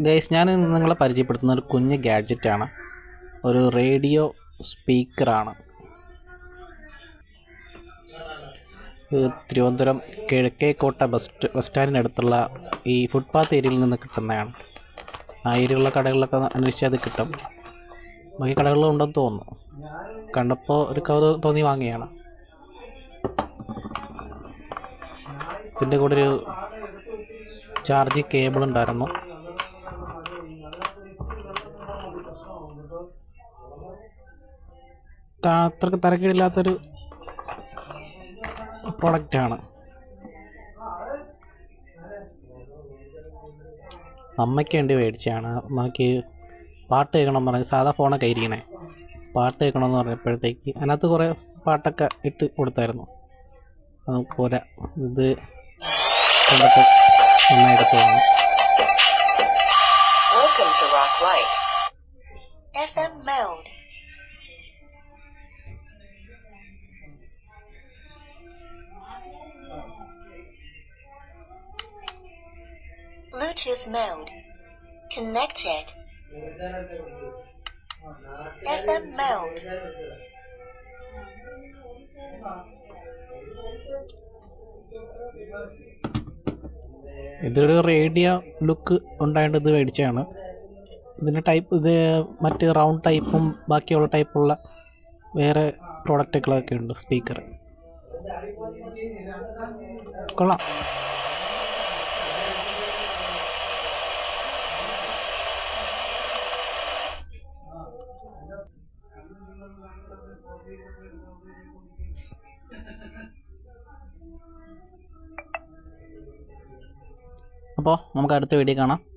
Guys ഞാൻ നിങ്ങളെ പരിചയപ്പെടുത്തുന്ന ഒരു കുഞ്ഞ് ഗാഡ്ജറ്റാണ്. ഒരു റേഡിയോ സ്പീക്കറാണ്. തിരുവനന്തപുരം കിഴക്കേക്കോട്ട ബസ് ബസ് സ്റ്റാൻഡിനടുത്തുള്ള ഈ ഫുട്പാത്ത് ഏരിയയിൽ നിന്ന് കിട്ടുന്നതാണ്. ആ ഏരിയയിലുള്ള കടകളിലൊക്കെ അന്വേഷിച്ചാൽ അത് കിട്ടും. ബാക്കി കടകളിലും ഉണ്ടെന്ന് തോന്നുന്നു. കണ്ടപ്പോൾ ഒരു കവർ തോന്നി വാങ്ങിയാണ്. ഇതിന്റെ കൂടെ ഒരു ചാർജ് കേബിൾ ഉണ്ടായിരുന്നു. അത്രയ്ക്ക് തരക്കേടില്ലാത്തൊരു പ്രൊഡക്റ്റാണ് അമ്മയ്ക്ക് വേണ്ടി മേടിച്ചതാണ്. അമ്മയ്ക്ക് പാട്ട് കേൾക്കണം പറഞ്ഞ് സാധാ ഫോണൊക്കെ ഇരിക്കണേ പാട്ട് കേൾക്കണമെന്ന് പറഞ്ഞപ്പോഴത്തേക്ക് അതിനകത്ത് കുറേ പാട്ടൊക്കെ ഇട്ട് കൊടുത്തായിരുന്നു. അത് പോരാ ഇത് കണ്ടപ്പോൾ നന്നായിട്ട് തോന്നുന്നു. Bluetooth mode. Connected. FM mode. ഇതൊരു റേഡിയോ ലുക്ക് ഉണ്ടായിട്ട് ഇത് മേടിച്ചതാണ് ടൈപ്പ് ഇത് മറ്റ് റൗണ്ട് ടൈപ്പും ബാക്കിയുള്ള ടൈപ്പുള്ള വേറെ പ്രോഡക്റ്റുകളൊക്കെ ഉണ്ട് സ്പീക്കർ കൊള്ളാം അപ്പോൾ നമുക്ക് അടുത്ത വീഡിയോ കാണാം.